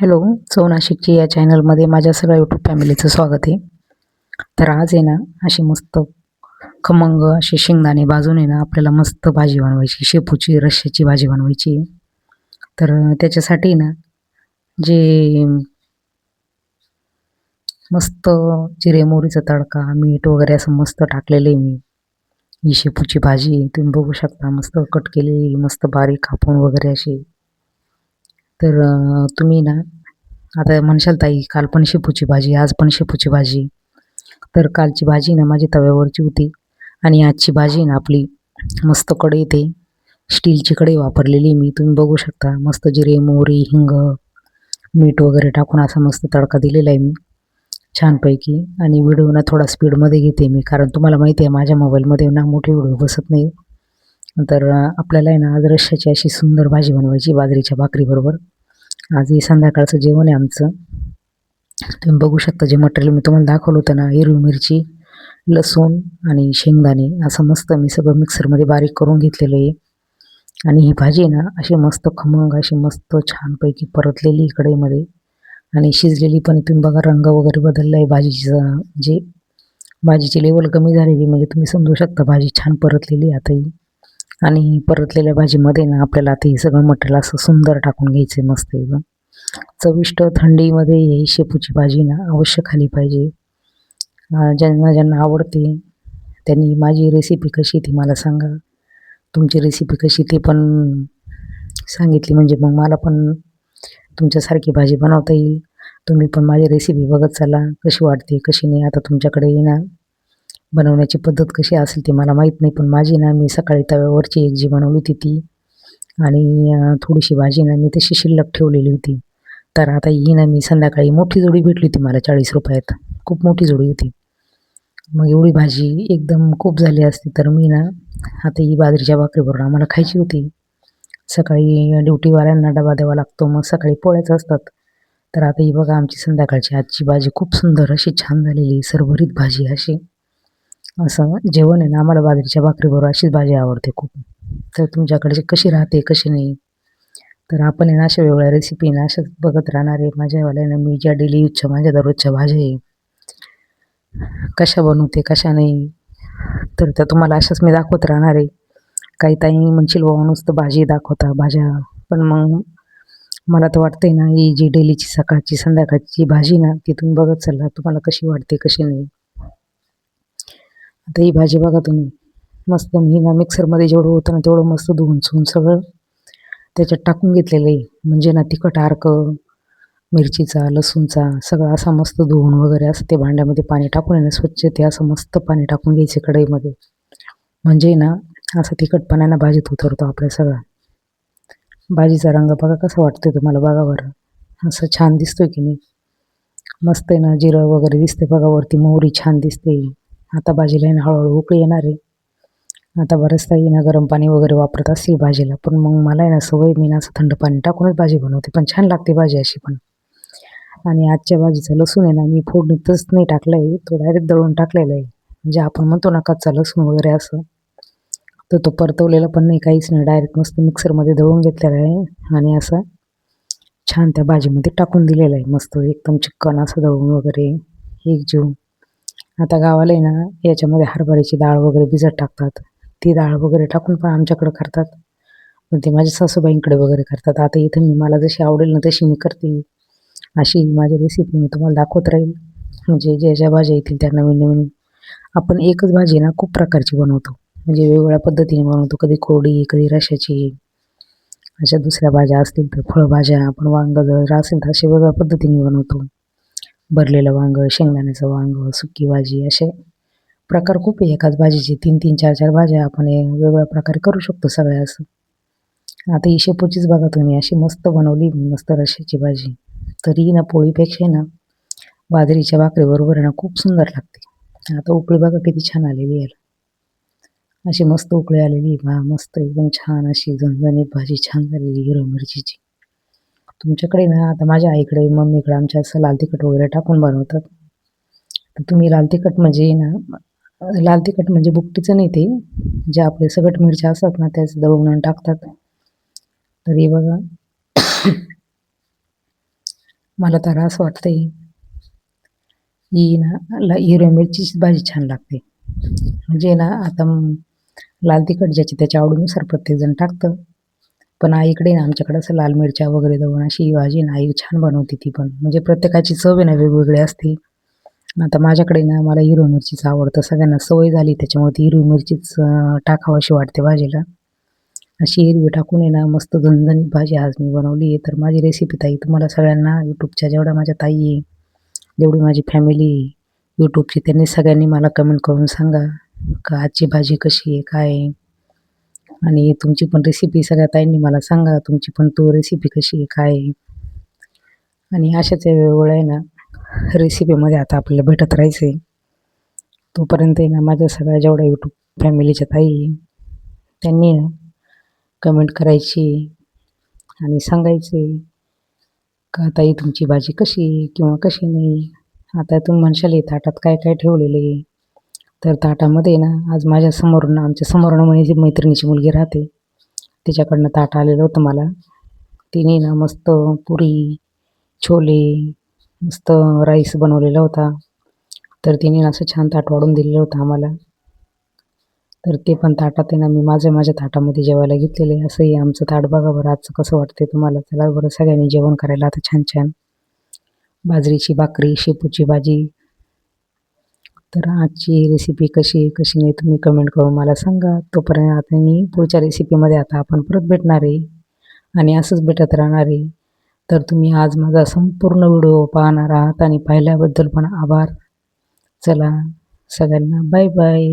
Hello चव नाशिकची या चॅनलमध्ये माझ्या सगळ्या यूट्यूब फॅमिलीचं स्वागत आहे. तर आज आहे ना अशी मस्त खमंग असे शेंगदाणे भाजून आहे ना आपल्याला मस्त भाजी बनवायची शेपूची रश्श्याची भाजी बनवायची. तर त्याच्यासाठी ना जे मस्त जिरे मोहरीचा तडका मीठ वगैरे असं मस्त टाकलेलं आहे मी. ही शेपूची भाजी आहे. तुम्ही बघू शकता मस्त कट केलेली मस्त बारीक कापून वगैरे अशी. तर तुम्ही ना आता म्हणशाल ताई काल पण शेपूची भाजी आज पण शेपूची भाजी. तर कालची भाजी ना माझी तव्यावरची होती आणि आजची भाजी ना आपली मस्त कढई ते स्टीलची कढई वापरलेली मी. तुम्ही बघू शकता मस्त जिरे मोहरी हिंग मीठ वगैरे टाकून असा मस्त तडका दिलेला आहे मी छानपैकी. आणि व्हिडिओ ना थोडा स्पीडमध्ये घेते मी कारण तुम्हाला माहिती आहे माझ्या मोबाईलमध्ये ना मोठे व्हिडिओ बसत नाही तर आपल्याला आहे ना आज रश्श्याची अशी सुंदर भाजी बनवायची बाजरीच्या भाकरीबरोबर. आज हे संध्याकाळचं जेवण आहे आमचं. तुम्ही बघू शकता जे मटेरियल मी तुम्हाला दाखवलं होतं ना हिरवी मिरची लसूण आणि शेंगदाणे असं मस्त मी सगळं मिक्सरमध्ये बारीक करून घेतलेलं आहे. आणि ही भाजी आहे ना अशी मस्त खमंग अशी मस्त छानपैकी परतलेली आहे कढईमध्ये. आणि शिजलेली पण तुम्ही बघा रंग वगैरे बदलला आहे भाजीचं जे भाजीची लेवल कमी झालेली म्हणजे तुम्ही समजू शकता भाजी छान परतलेली आहे आता ही आणि परतलेल्या भाजीमध्ये ना आपल्याला ते सगळं मटेरियल असं सुंदर टाकून घ्यायचं आहे मस्त एकदम. चविष्ट थंडीमध्ये ही शेपूची भाजी ना अवश्य खाली पाहिजे. ज्यांना ज्यांना आवडते त्यांनी माझी रेसिपी कशी ती मला सांगा. तुमची रेसिपी कशी ती पण सांगितली म्हणजे मग मला पण तुमच्यासारखी भाजी बनवता येईल. तुम्ही पण माझी रेसिपी बघत चला कशी वाटते कशी नाही आता तुमच्याकडे येणार. बनवण्याची पद्धत कशी असेल ती मला माहीत नाही पण माझी ना मी सकाळी तव्यावरची एक जी बनवली होती ती आणि थोडीशी भाजी ना मी तशी शिल्लक ठेवलेली होती. तर आता ही ना मी संध्याकाळी मोठी जोडी भेटली होती मला चाळीस रुपयात खूप मोठी जोडी होती. मग एवढी भाजी एकदम खूप झाली असती तर मी ना आता ही बाजरीच्या भाकरीबरोबर आम्हाला खायची होती. सकाळी ड्युटीवाल्यांना डबा द्यावा लागतो मग सकाळी पोळ्याच असतात. तर आता ही बघा आमची संध्याकाळची आजची भाजी खूप सुंदर अशी छान झालेली सरभरीत भाजी अशी. असं जेवण आहे ना आम्हाला बाजरीच्या भाकरीबरोबर अशीच भाजी आवडते खूप. तर तुमच्याकडे कशी राहते कशी नाही? तर आपण आहे ना अशा वेगळ्या रेसिपी ना अशाच बघत राहणार आहे. माझ्यावाल्या ना मी ज्या डेली यूजच्या माझ्या दररोजच्या भाज्या आहे. कशा बनवते कशा नाही? तर त्या तुम्हाला अशाच मी दाखवत राहणार आहे. काही ताई म्हणशील बाबा नुसतं भाजी दाखवता भाज्या. पण मग मला तर वाटतंय ना ही जी डेलीची सकाळची संध्याकाळची भाजी ना ती तुम्ही बघत चालला तुम्हाला कशी वाटते कशी नाही? आता ही भाजी बघा तुम्ही. मस्त मी ना मिक्सरमध्ये जेवढं होतं ना तेवढं मस्त धुवून सुवून सगळं त्याच्यात टाकून घेतलेलं आहे. म्हणजे ना तिखट अर्क मिरचीचा लसूणचा सगळा असा मस्त धुवून वगैरे असं ते भांड्यामध्ये पाणी टाकून आहे ना स्वच्छ ते असं मस्त पाणी टाकून घ्यायचे कढईमध्ये. म्हणजे ना असं तिखटपणानं भाजीत उतरतो आपल्या सगळा. भाजीचा रंग बघा कसा वाटतोय तुम्हाला बघा बरं. असं छान दिसतोय की नाही. मस्त आहे ना जिरं वगैरे दिसते बघा वरती मोहरी छान दिसते. आता भाजीला आहे ना हळूहळू उकळी येणार आहे. आता बरेचदा ताई ना गरम पाणी वगैरे वापरत असतील भाजीला पण मग मला आहे ना सवय मी ना असं थंड पाणी टाकूनच भाजी बनवते पण छान लागते भाजी अशी पण. आणि आजच्या भाजीचा लसूण आहे ना मी फोडणीतच नाही टाकलं आहे तो डायरेक्ट दळून टाकलेला आहे. म्हणजे आपण म्हणतो ना कच्चा लसूण वगैरे असं. तर तो परतवलेला पण नाही काहीच नाही डायरेक्ट मस्त मिक्सरमध्ये दळून घेतलेला आहे. आणि असं छान त्या भाजीमध्ये टाकून दिलेलं आहे मस्त एकदम चिकन असं दळून वगैरे एक जीव. आता गावाला आहे ना याच्यामध्ये हरभऱ्याची डाळ वगैरे भिजत टाकतात. ती डाळ वगैरे टाकून पण आमच्याकडं करतात. पण ते माझ्या सासूबाईंकडे वगैरे करतात. आता इथं मी मला जशी आवडेल ना तशी मी करते. अशी माझी रेसिपी मी तुम्हाला दाखवत राहील. म्हणजे ज्या ज्या भाज्या येतील त्या नवीन नवीन. आपण एकच भाजी ना खूप प्रकारची बनवतो. म्हणजे वेगवेगळ्या पद्धतीने बनवतो. कधी कोरडी कधी रशाची अशा दुसऱ्या भाज्या असतील तर फळभाज्या आपण वांग जर असेल तर असे वेगळ्या पद्धतीने बनवतो. भरलेलं वांग शेंगदाण्याचं वांग सुकी भाजी असे प्रकार खूप आहे. एकाच भाजीचे तीन तीन चार चार भाज्या आपण वेगवेगळ्या प्रकारे करू शकतो सगळ्या असं. आता ही शेपूचीच बघा तुम्ही अशी मस्त बनवली मस्त रश्याची भाजी. तरी ना पोळीपेक्षा ना बाजरीच्या भाकरीबरोबर आहे ना खूप सुंदर लागते. आता उकळी बघा किती छान आलेली आहे. अशी मस्त उकळी आलेली बा मस्त एकदम छान अशी झणझणीत भाजी छान झालेली हिरव मिरचीची. तुमच्याकडे ना आता माझ्या आईकडे मम्मीकडे आमच्या असं लाल तिखट वगैरे टाकून बनवतात. तर तुम्ही लाल तिखट म्हणजे ना लाल तिखट म्हणजे बुकटीचं नाही ते जे आपले सगट मिरच्या असतात ना त्याच दळून टाकतात. तर हे बघा. मला तर असं वाटतंय ही ना हिरव्या मिरचीची भाजी छान लागते. म्हणजे ना आता लाल तिखट ज्याची त्याच्या आवडीनुसार प्रत्येकजण टाकतं. पण आईकडे ना आमच्याकडे असं लाल मिरच्या वगैरे दळून अशी भाजी ना आई छान बनवते ती पण. म्हणजे प्रत्येकाची चव आहे ना वेगवेगळी असते. आता माझ्याकडे ना मला हिरवी मिरचीच आवडतं. सगळ्यांना सवय झाली त्याच्यामुळे ती हिरवी मिरचीच अं, वाटते भाजीला. अशी हिरवी टाकून आहे ना मस्त झणझणीत भाजी आज मी बनवली आहे. तर माझी रेसिपी ताई तुम्हाला सगळ्यांना यूट्यूबच्या जेवढ्या माझ्या ताई आहे जेवढी माझी फॅमिली यूट्यूबची त्यांनी सगळ्यांनी मला कमेंट करून सांगा का आजची भाजी कशी आहे काय आहे. आणि तुमची पण रेसिपी सगळ्या ताईंनी मला सांगा तुमची पण तो रेसिपी कशी आहे काय आहे? आणि अशाच वेळोवेळी आहे ना रेसिपीमध्ये आता आपल्याला भेटत राहायचं आहे तोपर्यंत ना माझ्या सगळ्या जेवढ्या यूट्यूब फॅमिलीच्या ताई त्यांनी ना कमेंट करायची आणि सांगायचे का ताई तुमची भाजी कशी आहे किंवा कशी नाही? आता तुम्ही म्हणशाल ताटात काय काय ठेवलेलं आहे? तर ताटामध्ये ना आज माझ्या समोरून आमच्या समोरून म्हणजे मैत्रिणीची मुलगी राहते तिच्याकडनं ताट आलेलं होतं मला. तिने ना मस्त पुरी छोले मस्त राईस बनवलेला होता. तर तिने ना असं छान ताट वाढून दिलेलं होतं आम्हाला. तर ते पण ताटात आहे ना मी माझ्या माझ्या ताटामध्ये जेवायला घेतलेलं आहे. असंही आमचं ताट बघा बरं आजचं कसं वाटतंय तुम्हाला? चला बरं सगळ्यांनी जेवण करायला आता छान छान. बाजरीची भाकरी शेपूची भाजी तर आजची रेसिपी कशी आहे कशी नाही तुम्ही कमेंट करून मला सांगा. तोपर्यंत आता मी पुढच्या रेसिपीमध्ये आता आपण परत भेटणार आहे. आणि असंच भेटत राहणार आहे. तर तुम्ही आज माझा संपूर्ण व्हिडिओ पाहणार आहात. आणि पाहिल्याबद्दल पण आभार. चला सगळ्यांना बाय बाय